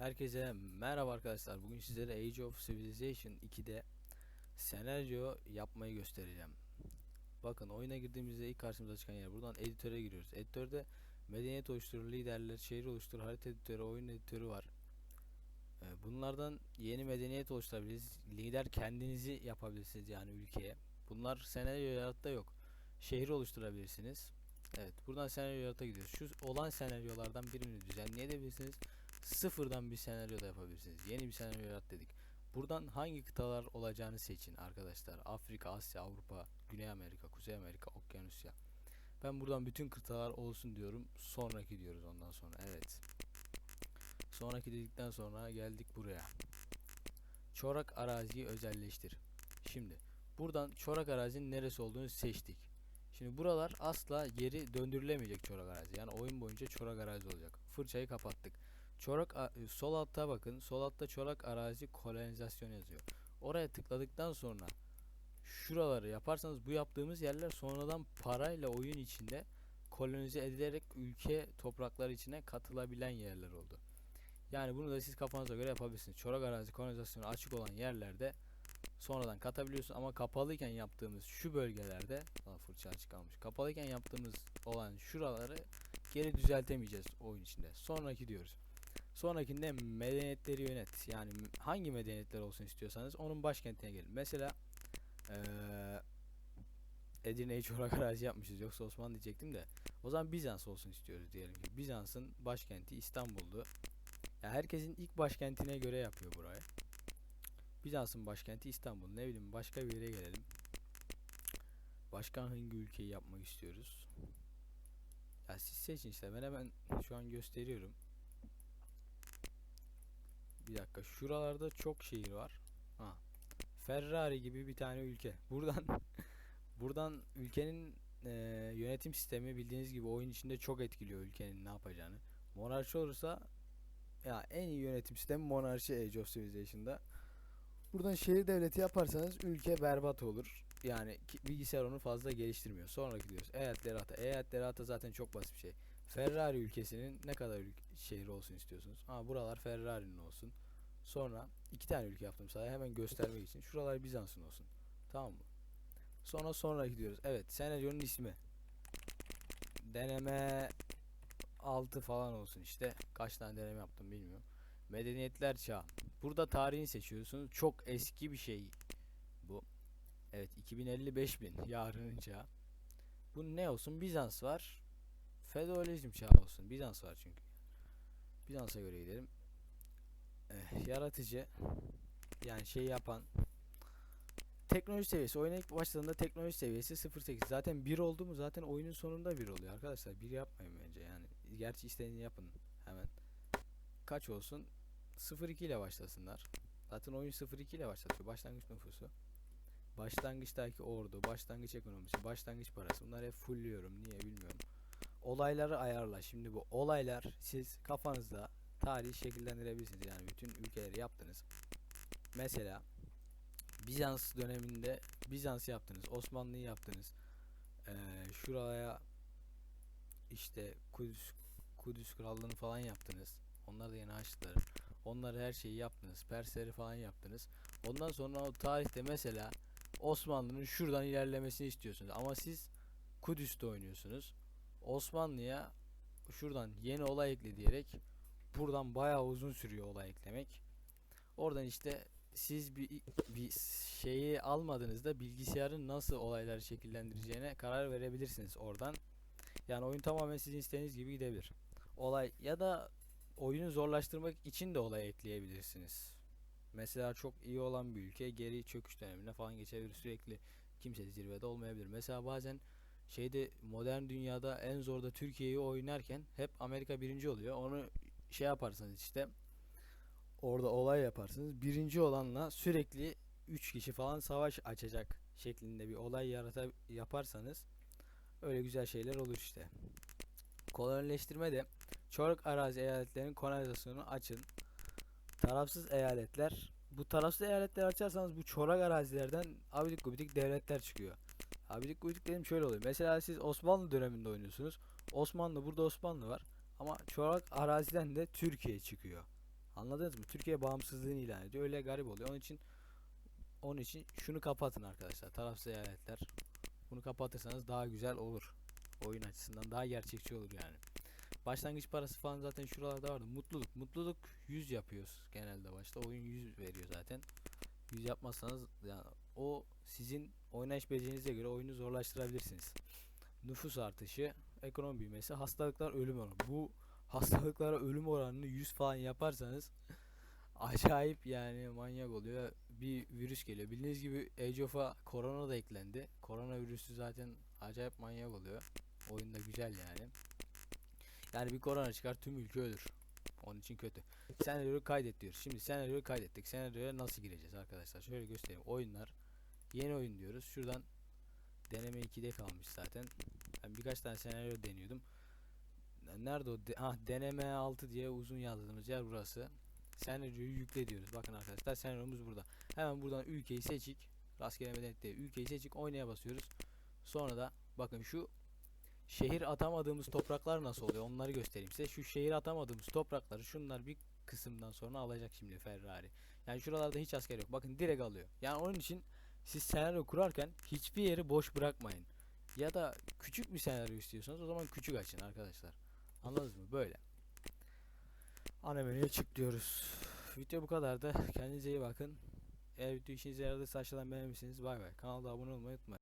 Herkese merhaba arkadaşlar. Bugün sizlere Age of Civilization 2'de senaryo yapmayı göstereceğim. Bakın oyuna girdiğimizde ilk karşımıza çıkan yer. Buradan editöre giriyoruz. Editörde medeniyet oluşturur, liderler, şehir oluşturur, harita editörü, oyun editörü var. Ee, Bunlardan yeni medeniyet oluşturabiliriz. Lider kendinizi yapabilirsiniz yani ülkeye. Bunlar senaryo yaratta yok. Şehir oluşturabilirsiniz. Evet, buradan senaryo yarata gidiyoruz. Şu olan senaryolardan birini düzenleyebilirsiniz sıfırdan bir senaryo da yapabilirsiniz. Yeni bir senaryo yarat dedik. Buradan hangi kıtalar olacağını seçin arkadaşlar. Afrika, Asya, Avrupa, Güney Amerika, Kuzey Amerika, Okyanusya. Ben buradan bütün kıtalar olsun diyorum. Sonraki diyoruz ondan sonra. Evet. Sonraki dedikten sonra geldik buraya. Çorak araziyi özelleştir. Şimdi buradan çorak arazinin neresi olduğunu seçtik. Şimdi buralar asla geri döndürülemeyecek çorak arazi. Yani oyun boyunca çorak arazi olacak. Fırçayı kapattık. Çorak e, sol altta bakın. Sol altta çorak arazi kolonizasyon yazıyor. Oraya tıkladıktan sonra şuraları yaparsanız bu yaptığımız yerler sonradan parayla oyun içinde kolonize edilerek ülke toprakları içine katılabilen yerler oldu. Yani bunu da siz kafanıza göre yapabilirsiniz. Çorak arazi kolonizasyonu açık olan yerlerde sonradan katabiliyorsun ama kapalıyken yaptığımız şu bölgelerde Aa, fırça açık kalmış. Kapalıyken yaptığımız olan şuraları geri düzeltemeyeceğiz oyun içinde. Sonraki diyoruz. Sonrakinde medeniyetleri yönet. Yani hangi medeniyetler olsun istiyorsanız onun başkentine gelin. Mesela eee Edirne'yi çorak arazi yapmışız. Yoksa Osmanlı diyecektim de. O zaman Bizans olsun istiyoruz diyelim ki. Bizans'ın başkenti İstanbul'du. Ya herkesin ilk başkentine göre yapıyor burayı. Bizans'ın başkenti İstanbul. Ne bileyim başka bir yere gelelim. Başka hangi ülkeyi yapmak istiyoruz? Ya siz seçin işte. Ben hemen şu an gösteriyorum. Bir dakika. Şuralarda çok şehir var. Ha. Ferrari gibi bir tane ülke. Buradan buradan ülkenin eee, yönetim sistemi bildiğiniz gibi oyun içinde çok etkiliyor ülkenin ne yapacağını. Monarşi olursa ya en iyi yönetim sistemi monarşi Age of Civilization'da. Buradan şehir devleti yaparsanız ülke berbat olur. Yani bilgisayar onu fazla geliştirmiyor. Sonraki diyoruz. Eyaletleri ata. Eyaletleri ata zaten çok basit bir şey. Ferrari ülkesinin ne kadar ülke, şehri olsun istiyorsunuz? Ha buralar Ferrari'nin olsun. Sonra iki tane ülke yaptım sadece hemen göstermek için. Şuralar Bizans'ın olsun. Tamam mı? Sonra sonraki diyoruz. Evet senaryonun ismi. Deneme 6 falan olsun işte. Kaç tane deneme yaptım bilmiyorum. Medeniyetler çağı. Burada tarihini seçiyorsunuz. Çok eski bir şey bu. Evet 2050 5000 yarının çağı. Bu ne olsun? Bizans var. Feodalizm çağı olsun. Bizans var çünkü. Bizans'a göre gidelim. Eh, yaratıcı yani şey yapan teknoloji seviyesi. Oyuna ilk başladığında teknoloji seviyesi 08 zaten 1 oldu mu zaten oyunun sonunda 1 oluyor arkadaşlar. 1 yapmayın bence yani. Gerçi istediğini yapın hemen. Kaç olsun? 02 ile başlasınlar. Zaten oyun 02 ile başlatıyor. Başlangıç nüfusu. Başlangıçtaki ordu başlangıç ekonomisi başlangıç parası. Bunlar hep fullliyorum. Niye bilmiyorum olayları ayarla şimdi bu olaylar siz kafanızda tarihi şekillendirebilirsiniz yani bütün ülkeleri yaptınız mesela Bizans döneminde Bizans yaptınız, Osmanlı'yı yaptınız. Ee, şuraya işte Kudüs Kudüs Krallığı'nı falan yaptınız. Onlar da yeni Haçlıları. Onları her şeyi yaptınız. Persleri falan yaptınız. Ondan sonra o tarihte mesela Osmanlı'nın şuradan ilerlemesini istiyorsunuz. Ama siz Kudüs'te oynuyorsunuz. Osmanlı'ya şuradan yeni olay ekle diyerek buradan bayağı uzun sürüyor olay eklemek. Oradan işte siz bir, bir şeyi almadığınızda bilgisayarın nasıl olayları şekillendireceğine karar verebilirsiniz oradan. Yani oyun tamamen sizin istediğiniz gibi gidebilir. Olay ya da oyunu zorlaştırmak için de olay ekleyebilirsiniz. Mesela çok iyi olan bir ülke geri çöküş dönemine falan geçebilir. Sürekli kimse zirvede olmayabilir. Mesela bazen şeyde modern dünyada en zorda Türkiye'yi oynarken hep Amerika birinci oluyor. Onu şey yaparsanız işte orada olay yaparsınız. Birinci olanla sürekli 3 kişi falan savaş açacak şeklinde bir olay yarata yaparsanız öyle güzel şeyler olur işte. Kolonileştirme de çorak arazi eyaletlerinin kolonizasyonunu açın. Tarafsız eyaletler bu tarafsız eyaletleri açarsanız bu çorak arazilerden abidik gubidik devletler çıkıyor. Gubidik dedim şöyle oluyor. Mesela siz Osmanlı döneminde oynuyorsunuz. Osmanlı burada Osmanlı var. Ama çorak araziden de Türkiye çıkıyor. Anladınız mı? Türkiye bağımsızlığını ilan ediyor. Öyle garip oluyor. Onun için onun için şunu kapatın arkadaşlar. Tarafsız eyaletler. Bunu kapatırsanız daha güzel olur. Oyun açısından daha gerçekçi olur yani. Başlangıç parası falan zaten şuralarda vardı. Mutluluk. Mutluluk 100 yapıyoruz genelde başta. Oyun 100 veriyor zaten. 100 yapmazsanız yani o sizin oynayış becerinize göre oyunu zorlaştırabilirsiniz. Nüfus artışı, ekonomi büyümesi, hastalıklar, ölüm oranı. Bu hastalıklara ölüm oranını 100 falan yaparsanız acayip yani manyak oluyor. Bir virüs geliyor. Bildiğiniz gibi Age of'a korona da eklendi. Korona virüsü zaten acayip manyak oluyor. Oyunda güzel yani. Yani bir korona çıkar tüm ülke ölür. Onun için kötü. Senaryoyu kaydet diyoruz. Şimdi senaryoyu kaydettik. Senaryoya nasıl gireceğiz arkadaşlar? Şöyle göstereyim. Oyunlar. Yeni oyun diyoruz. Şuradan deneme 2'de kalmış zaten. Ben birkaç tane senaryo deniyordum. Nerede o? De ah, deneme 6 diye uzun yazdığımız yer burası. Senaryoyu yükle diyoruz. Bakın arkadaşlar senaryomuz burada. Hemen buradan ülkeyi seçik. Rastgele medeniyette ülkeyi seçik. Oynaya basıyoruz. Sonra da bakın şu şehir atamadığımız topraklar nasıl oluyor onları göstereyim size. Şu şehir atamadığımız toprakları şunlar bir kısımdan sonra alacak şimdi Ferrari. Yani şuralarda hiç asker yok. Bakın direkt alıyor. Yani onun için siz senaryo kurarken hiçbir yeri boş bırakmayın. Ya da küçük bir senaryo istiyorsanız o zaman küçük açın arkadaşlar. Anladınız mı? Böyle. Ana menüye çık diyoruz. Video bu kadardı. Kendinize iyi bakın. Eğer video işinize yaradıysa aşağıdan beğenmişsiniz. Bay bay. Kanalda abone olmayı unutmayın.